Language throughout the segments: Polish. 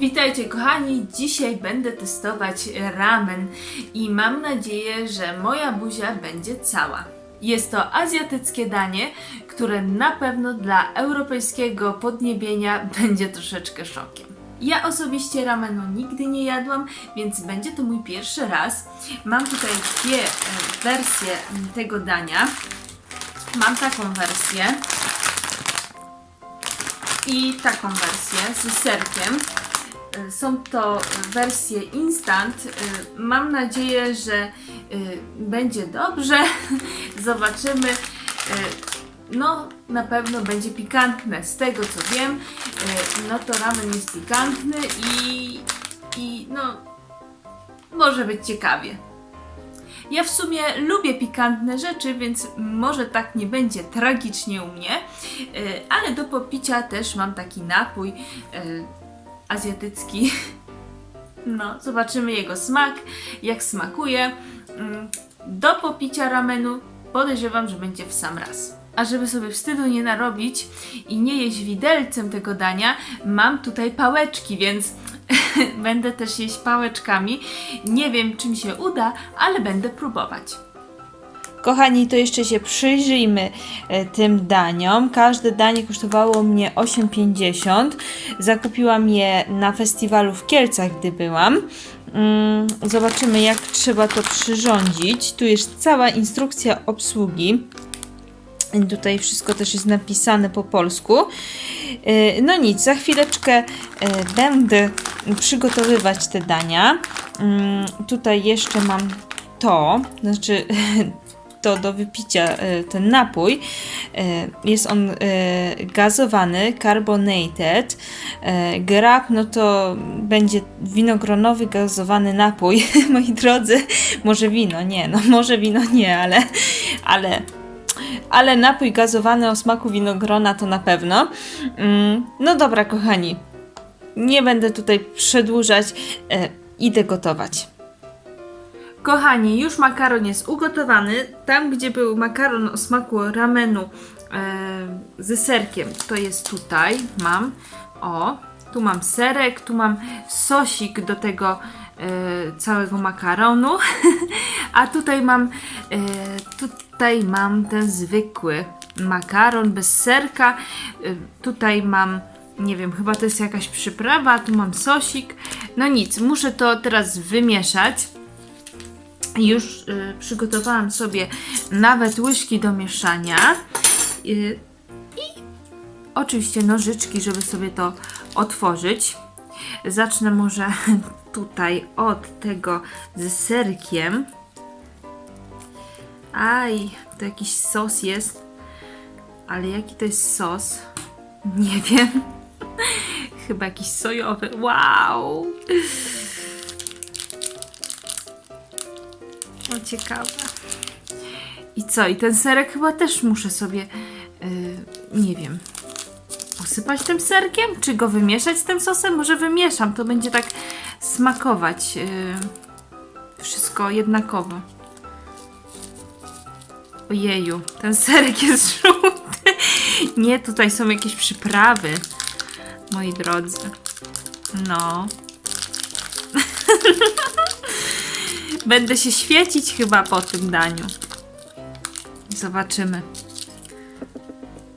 Witajcie kochani, dzisiaj będę testować ramen i mam nadzieję, że moja buzia będzie cała. Jest to azjatyckie danie, które na pewno dla europejskiego podniebienia będzie troszeczkę szokiem. Ja osobiście ramenu nigdy nie jadłam, więc będzie to mój pierwszy raz. Mam tutaj dwie e, wersje tego dania. Mam taką wersję i taką wersję z serkiem. Y, Są to wersje instant. Y, Mam nadzieję, że y, będzie dobrze. Zobaczymy. No, na pewno będzie pikantne. Z tego co wiem, no to ramen jest pikantny i, i no, może być ciekawie. Ja w sumie lubię pikantne rzeczy, więc może tak nie będzie tragicznie u mnie, ale do popicia też mam taki napój azjatycki. No, zobaczymy jego smak, jak smakuje. Mm, Do popicia ramenu podejrzewam, że będzie w sam raz. A żeby sobie wstydu nie narobić i nie jeść widelcem tego dania, mam tutaj pałeczki, więc będę też jeść pałeczkami. Nie wiem, czy mi się uda, ale będę próbować. Kochani, to jeszcze się przyjrzyjmy e, tym daniom. Każde danie kosztowało mnie 8,50. Zakupiłam je na festiwalu w Kielcach, gdy byłam. Mm, Zobaczymy, jak trzeba to przyrządzić. Tu jest cała instrukcja obsługi. Tutaj wszystko też jest napisane po polsku. E, No nic, za chwileczkę e, będę przygotowywać te dania. Mm, Tutaj jeszcze mam to, znaczy to do wypicia e, ten napój. E, Jest on e, gazowany, carbonated. Grab, no to będzie winogronowy gazowany napój. Moi drodzy, może wino, nie, no może wino nie, ale, ale, ale napój gazowany o smaku winogrona to na pewno. Mm, No dobra, kochani, nie będę tutaj przedłużać. Idę gotować. Kochani, już makaron jest ugotowany. Tam, gdzie był makaron o smaku ramenu e, ze serkiem, to jest tutaj. Mam. O, tu mam serek, tu mam sosik do tego e, całego makaronu. A tutaj mam, e, tutaj mam ten zwykły makaron bez serka. E, tutaj mam nie wiem, chyba to jest jakaś przyprawa, tu mam sosik. No nic, muszę to teraz wymieszać. Już y, przygotowałam sobie nawet łyżki do mieszania. Y, I oczywiście nożyczki, żeby sobie to otworzyć. Zacznę może tutaj od tego z serkiem. Aj, to jakiś sos jest. Ale jaki to jest sos? Nie wiem. Chyba jakiś sojowy. Wow! Ciekawe. I co? I ten serek chyba też muszę sobie, yy, nie wiem, usypać tym serkiem? Czy go wymieszać z tym sosem? Może wymieszam, to będzie tak smakować yy, wszystko jednakowo. Ojeju, ten serek jest żółty. Nie, tutaj są jakieś przyprawy, moi drodzy. No. Będę się świecić chyba po tym daniu. Zobaczymy.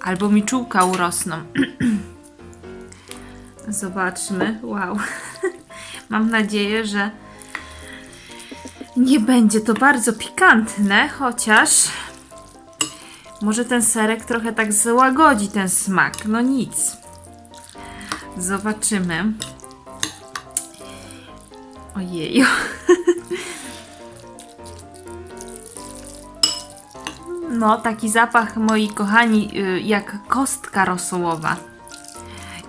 Albo mi czułka urosną. Zobaczmy. Wow. Mam nadzieję, że nie będzie to bardzo pikantne, chociaż może ten serek trochę tak załagodzi ten smak. No nic. Zobaczymy. Ojeju. No, taki zapach, moi kochani, y, jak kostka rosołowa.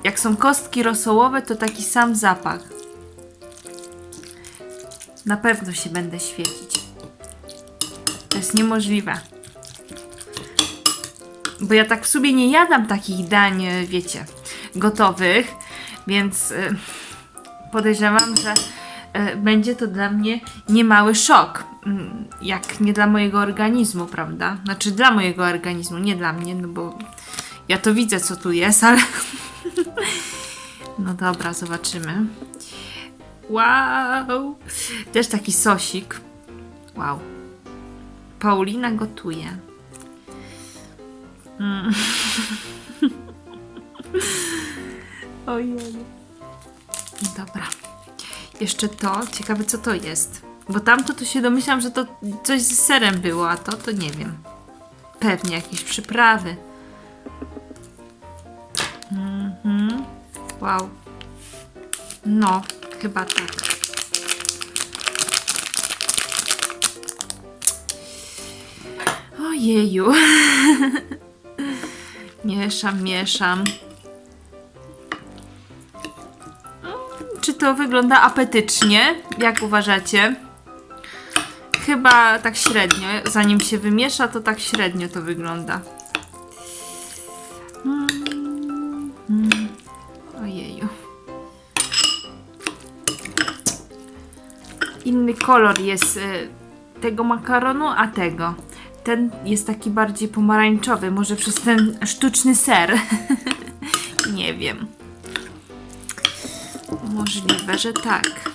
Jak są kostki rosołowe, to taki sam zapach. Na pewno się będę świecić. To jest niemożliwe. Bo ja tak w sobie nie jadam takich dań, y, wiecie, gotowych, więc y, podejrzewam, że będzie to dla mnie niemały szok. Mm, Jak nie dla mojego organizmu, prawda? Znaczy dla mojego organizmu, nie dla mnie, no bo ja to widzę, co tu jest, ale. No dobra, zobaczymy. Wow! Też taki sosik. Wow. Paulina gotuje. Mm. Ojej. Dobra. Jeszcze to. Ciekawe co to jest. Bo tamto to się domyślam, że to coś z serem było, a to to nie wiem. Pewnie jakieś przyprawy. Mhm. Wow. No, chyba tak. Ojeju. mieszam, mieszam. Mm, Czy to wygląda apetycznie? Jak uważacie? Chyba tak średnio. Zanim się wymiesza, to tak średnio to wygląda. Mm. Ojeju. Inny kolor jest y, tego makaronu, a tego. Ten jest taki bardziej pomarańczowy, może przez ten sztuczny ser. Nie wiem. Możliwe, że tak.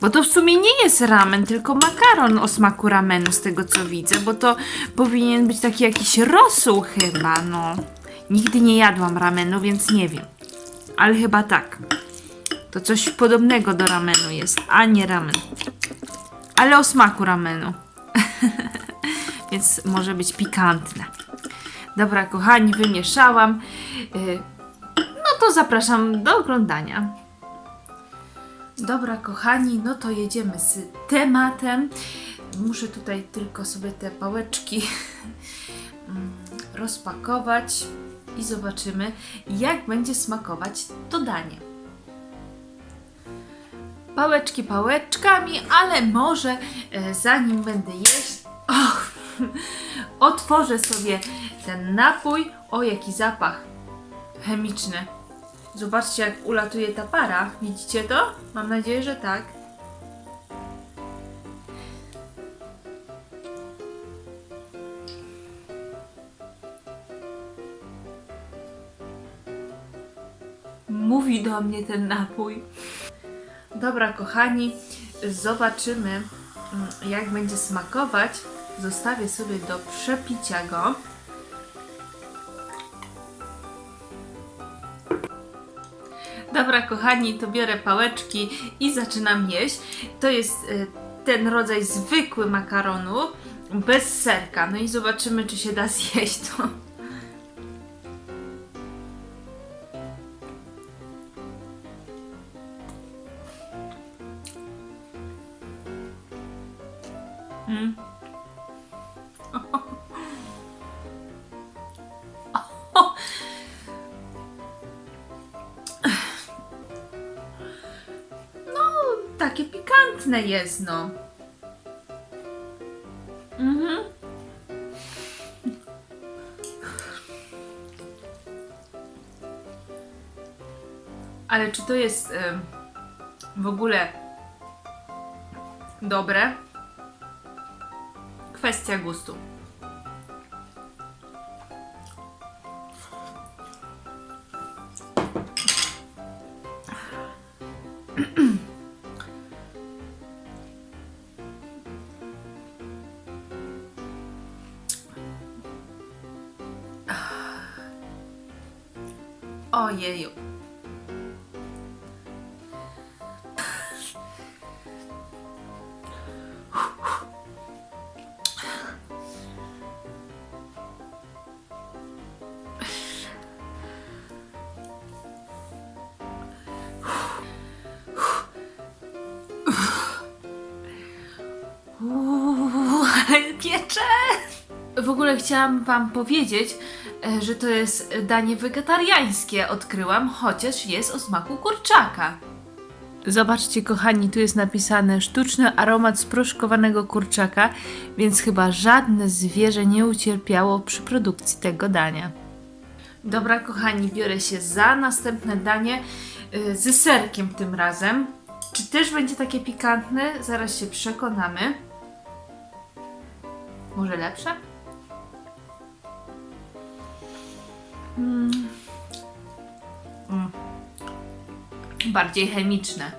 Bo to w sumie nie jest ramen, tylko makaron o smaku ramenu, z tego co widzę, bo to powinien być taki jakiś rosół chyba, no. Nigdy nie jadłam ramenu, więc nie wiem. Ale chyba tak. To coś podobnego do ramenu jest, a nie ramen. Ale o smaku ramenu. więc może być pikantne. Dobra, kochani, wymieszałam. Y, No to zapraszam do oglądania. Dobra, kochani, no to jedziemy z tematem. Muszę tutaj tylko sobie te pałeczki mm, rozpakować i zobaczymy, jak będzie smakować to danie. Pałeczki pałeczkami, ale może e, zanim będę jeść, och, otworzę sobie ten napój. O, jaki zapach chemiczny. Zobaczcie, jak ulatuje ta para. Widzicie to? Mam nadzieję, że tak. Mówi do mnie ten napój. Dobra, kochani, zobaczymy, mm, jak będzie smakować. Zostawię sobie do przepicia go. Dobra, kochani, to biorę pałeczki i zaczynam jeść. To jest y, ten rodzaj zwykły makaronu, bez serka. No i zobaczymy, czy się da zjeść to. Pikantne jest, no. Mhm. Ale czy to jest em, w ogóle dobre? Kwestia gustu. Ojeju. Uuu, piecze! W ogóle chciałam Wam powiedzieć, że to jest danie wegetariańskie, odkryłam, chociaż jest o smaku kurczaka. Zobaczcie, kochani, tu jest napisane sztuczny aromat sproszkowanego kurczaka, więc chyba żadne zwierzę nie ucierpiało przy produkcji tego dania. Dobra, kochani, biorę się za następne danie y, z serkiem tym razem. Czy też będzie takie pikantne? Zaraz się przekonamy. Może lepsze? Mm. bardziej chemiczne.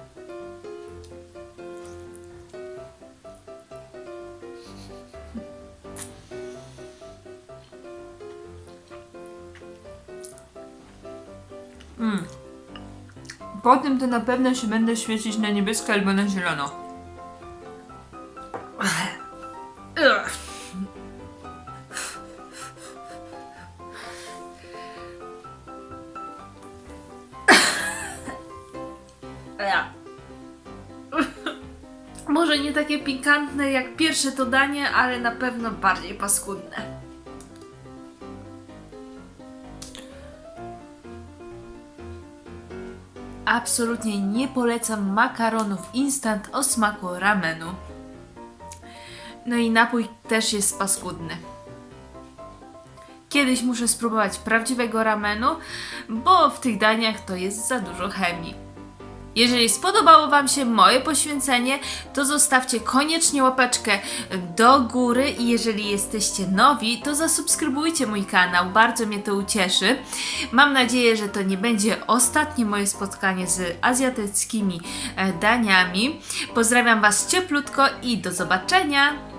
Mm. Po tym to na pewno się będę świecić na niebiesko albo na zielono. Ugh. Nie takie pikantne jak pierwsze to danie, ale na pewno bardziej paskudne. Absolutnie nie polecam makaronów instant o smaku ramenu. No i napój też jest paskudny. Kiedyś muszę spróbować prawdziwego ramenu, bo w tych daniach to jest za dużo chemii. Jeżeli spodobało Wam się moje poświęcenie, to zostawcie koniecznie łapeczkę do góry i jeżeli jesteście nowi, to zasubskrybujcie mój kanał, bardzo mnie to ucieszy. Mam nadzieję, że to nie będzie ostatnie moje spotkanie z azjatyckimi e, daniami. Pozdrawiam Was cieplutko i do zobaczenia!